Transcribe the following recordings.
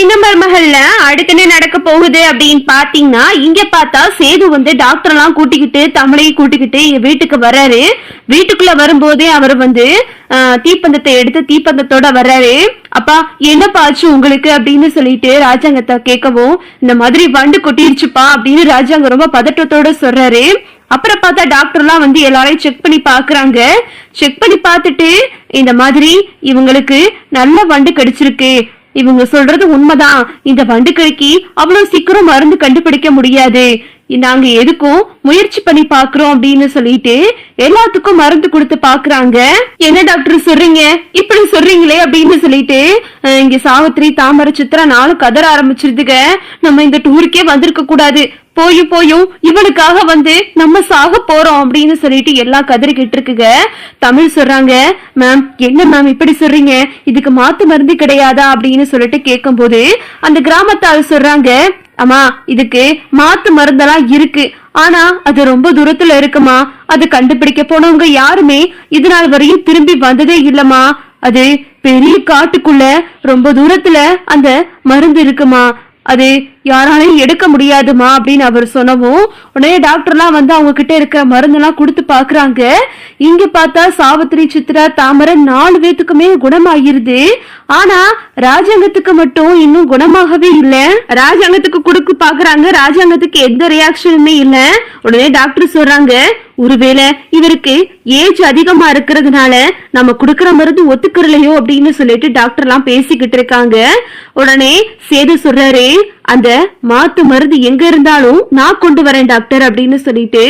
சின்னம்பர் மருமகள்ல அடுத்து என்ன நடக்க போகுது அப்படின்னு பாத்தீங்கன்னா இங்க பார்த்தா சேது வந்து டாக்டர் எல்லாம் கூட்டிக்கிட்டு தமிழையும் கூட்டிக்கிட்டு வீட்டுக்கு வர்றாரு. வீட்டுக்குள்ள வரும்போதே அவர் வந்து தீப்பந்தத்தை எடுத்து தீப்பந்தத்தோட வர்றாரு. அப்பா என்னப்பா ஆச்சு உங்களுக்கு அப்படின்னு சொல்லிட்டு ராஜாங்கத்தை கேட்கவும் இந்த மாதிரி வண்டு கொட்டிருச்சுப்பா அப்படின்னு ராஜாங்க ரொம்ப பதட்டத்தோட சொல்றாரு. அப்புறம் பார்த்தா டாக்டர்லாம் வந்து எல்லாரையும் செக் பண்ணி பாக்குறாங்க. செக் பண்ணி பார்த்துட்டு இந்த மாதிரி இவங்களுக்கு நல்ல வண்டு கடிச்சிருக்கு. இவங்க சொல்றது உண்மைதான். இந்த வண்டுக்கிழக்கி அவ்வளவு சீக்கிரம் மருந்து கண்டுபிடிக்க முடியாது. நாங்க எதுக்கும் முயற்சி பண்ணி பாக்குறோம் அப்படின்னு சொல்லிட்டு எல்லாத்துக்கும் மருந்து கொடுத்து பாக்குறாங்க. என்ன டாக்டர் சொல்றீங்க? இப்படி சொல்றீங்களே அப்படின்னு சொல்லிட்டு இங்க சாவித்திரி தாமரை சித்ரா நாளும் கதற ஆரம்பிச்சிருதுங்க. நம்ம இந்த டூருக்கே வந்திருக்க கூடாது. போயும் போயும் இவனுக்காக வந்து நம்ம சாக போறோம் அப்படின்னு சொல்லிட்டு எல்லாம் கதறிக்கிட்டு இருக்குங்க. தமிழ் சொல்றாங்க மேம் என்ன மேம் இப்படி சொல்றீங்க? இதுக்கு மாத்து மருந்து கிடையாதா? அப்படின்னு சொல்லிட்டு கேட்கும்போது அந்த கிராமத்தால் சொல்றாங்க அம்மா இதுக்கு மாத்து மருந்தெல்லாம் இருக்கு. ஆனா அது ரொம்ப தூரத்துல இருக்குமா? அது கண்டுபிடிக்க போனவங்க யாருமே இது நாள் வரையும் திரும்பி வந்ததே இல்லம்மா. அது பெரிய காட்டுக்குள்ள ரொம்ப தூரத்துல அந்த மருந்து இருக்குமா? அது யாராலையும் எடுக்க முடியாதுமா அப்படின்னு அவர் சொன்னவும் உடனே டாக்டர்லாம் வந்து அவங்க கிட்ட இருக்க மருந்தெல்லாம் கொடுத்து பாக்குறாங்க இங்க பார்த்தா சாவித்திரி சித்ரா தாமரை நாலு பேத்துக்குமே குணமாயிருது ஆனா ராஜாங்கத்துக்கு மட்டும் இன்னும் குணமாகவே இல்ல. ராஜாங்கத்துக்கு கொடுக்க பாக்குறாங்க ராஜாங்கத்துக்கு எந்த ரியாக்ஷனுமே இல்ல. உடனே டாக்டர் சொல்றாங்க ஒருவேளை இவருக்கு ஏஜ் அதிகமா இருக்கிறதுனால நம்ம குடுக்கற மருந்து ஒத்துக்கிறலையோ? அப்படின்னு சொல்லிட்டு டாக்டர் எல்லாம் பேசிக்கிட்டு இருக்காங்க. உடனே சேது சொல்றாரு அந்த மாத்து மருந்து எங்க இருந்தாலும் நான் கொண்டு வரேன் டாக்டர் அப்படின்னு சொல்லிட்டு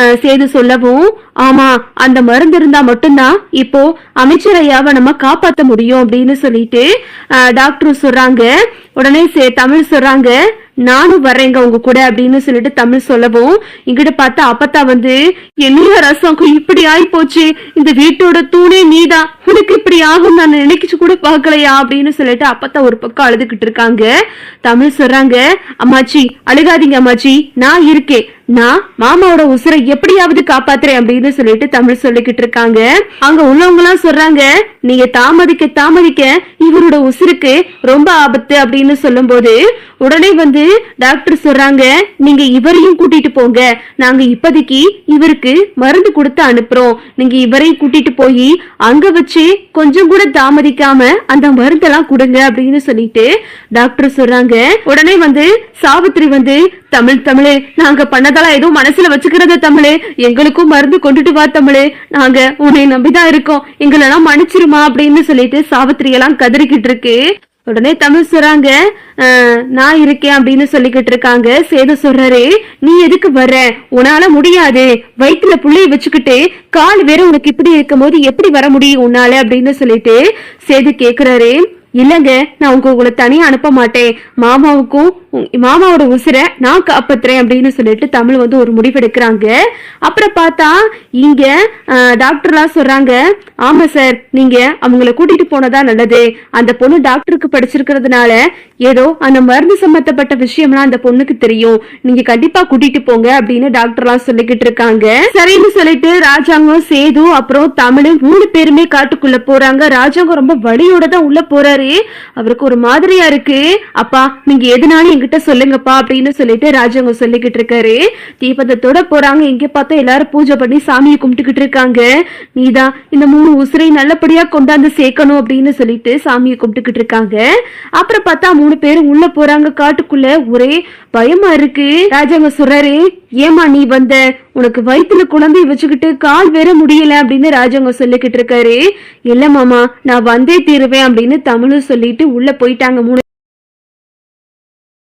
அஹ், சேது சொல்லவும் ஆமா அந்த மருந்து இருந்தா மட்டும்தான் இப்போ அமைச்சர் ஐயாவை நம்ம காப்பாத்த முடியும் அப்படின்னு சொல்லிட்டு அஹ், டாக்டர் சொல்றாங்க. உடனே சே- தமிழ் சொல்றாங்க நானும் வர்றேங்க உங்க கூட அப்படின்னு சொல்லிட்டு தமிழ் சொல்லவும் இங்கிட்ட பார்த்தா அப்பத்தா வந்து என்னைய ரசம் இப்படி ஆயி போச்சு. இந்த வீட்டோட தூணே நீதான் உனக்கு இப்படி ஆகும் நான் நினைச்சு கூட பார்க்கலையா? அப்படின்னு சொல்லிட்டு அப்பத்தா ஒரு பக்கம் அழுதுகிட்டு இருக்காங்க. தமிழ் சொல்றாங்க அம்மாச்சி அழுகாதீங்க அம்மாச்சி. நான் இருக்கேன். நான் மாமாவோட உசுரை எப்படியாவது காப்பாத்துறேன் அப்படின்னு சொல்லிட்டு தமிழ் சொல்லிக்கிட்டு இருக்காங்க. அங்க உள்ளவங்க எல்லாம் சொல்றாங்க நீங்க தாமதிக்க தாமதிக்க இவரோட உசுருக்கு ரொம்ப ஆபத்து அப்படின்னு சொல்லும் போது உடனே வந்து டாக்டர் சொல்றாங்க நீங்க இவரையும் கூட்டிட்டு போங்க. நாங்க இப்போதைக்கு இவருக்கு மருந்து கொடுத்து அனுப்புறோம். நீங்க இவரையும் கூட்டிட்டு போய் அங்க வச்சு கொஞ்சம் கூட தாமதிக்காம அந்த மருந்தெல்லாம் கொடுங்க அப்படின்னு சொல்லிட்டு டாக்டர் சொல்றாங்க. உடனே வந்து சாவித்ரி வந்து தமிழ் தமிழே நாங்க நாங்களா எதுவும் மனசுல வச்சுக்கிறத தமிழே. எங்களுக்கும் மருந்து கொண்டுட்டு வா தமிழே. நாங்க உன்னை நம்பிதான் இருக்கோம். எங்களெல்லாம் மன்னிச்சிருமா அப்படின்னு சொல்லிட்டு சாவித்திரி எல்லாம் கதறிக்கிட்டு இருக்கு. உடனே தமிழ் சொல்றாங்க "அஹ், நான் இருக்கேன் அப்படின்னு சொல்லிக்கிட்டு இருக்காங்க. சேது சொல்றாரு நீ எதுக்கு வர்ற? உன்னால முடியாது. வயிற்றுல புள்ளைய வச்சுக்கிட்டு கால் வேற உனக்கு இப்படி இருக்கும்போது எப்படி வர முடியும் உன்னால? அப்படின்னு சொல்லிட்டு சேது கேக்குறாரு. இல்லங்க நான் உங்க உங்களை தனியா அனுப்ப மாட்டேன். மாமாவுக்கும் உ- மாமாவோட உசிரை நான் காப்பாத்துறேன் அப்படின்னு சொல்லிட்டு தமிழ் வந்து ஒரு முடிவெடுக்கிறாங்க. அப்புறம் பார்த்தா இங்க டாக்டர்லாம் சொல்றாங்க ஆமா சார் நீங்க அவங்கள கூட்டிட்டு போனதா நல்லது. அந்த பொண்ணு டாக்டருக்கு படிச்சிருக்கிறதுனால ஏதோ அந்த மருந்து சம்பந்தப்பட்ட விஷயம்லாம் அந்த பொண்ணுக்கு தெரியும். நீங்க கண்டிப்பா கூட்டிட்டு போங்க அப்படின்னு டாக்டர்லாம் சொல்லிக்கிட்டு இருக்காங்க. சரின்னு சொல்லிட்டு ராஜாங்கம் சேது அப்புறம் தமிழ் மூணு பேருமே காட்டுக்குள்ள போறாங்க. ராஜாங்கம் ரொம்ப வழியோட தான் உள்ள போறாரு. அவருக்கு ஒரு மாதிரியா இருக்கு. அப்பா நீங்க எதுனாலும் என்கிட்ட சொல்லுங்கப்பா அப்படின்னு சொல்லிட்டு ராஜாங்கம் சொல்லிக்கிட்டு இருக்காரு. தீபந்தத்தோட போறாங்க. எங்க பார்த்தா எல்லாரும் பூஜை பண்ணி சாமியை கும்பிட்டுக்கிட்டு இருக்காங்க. நீதான் இந்த மூணு உசுரை நல்லபடியா கொண்டாந்து சேர்க்கணும் அப்படின்னு சொல்லிட்டு சாமியை கும்பிட்டுக்கிட்டு இருக்காங்க. அப்புறம் பார்த்தா மூணு பேரும் உள்ள போறாங்க. காட்டுக்குள்ள ஒரே பயமா இருக்கு. ராஜாங்க சொல்றாரு ஏமா நீ வந்த உனக்கு வயித்துல குழந்தைய வச்சுக்கிட்டு கால் வேற முடியல அப்படின்னு ராஜாங்க சொல்லிக்கிட்டு இருக்காரு. இல்ல மாமா நான் வந்தே தீருவேன் அப்படின்னு தமிழும் சொல்லிட்டு உள்ள போயிட்டாங்க மூணு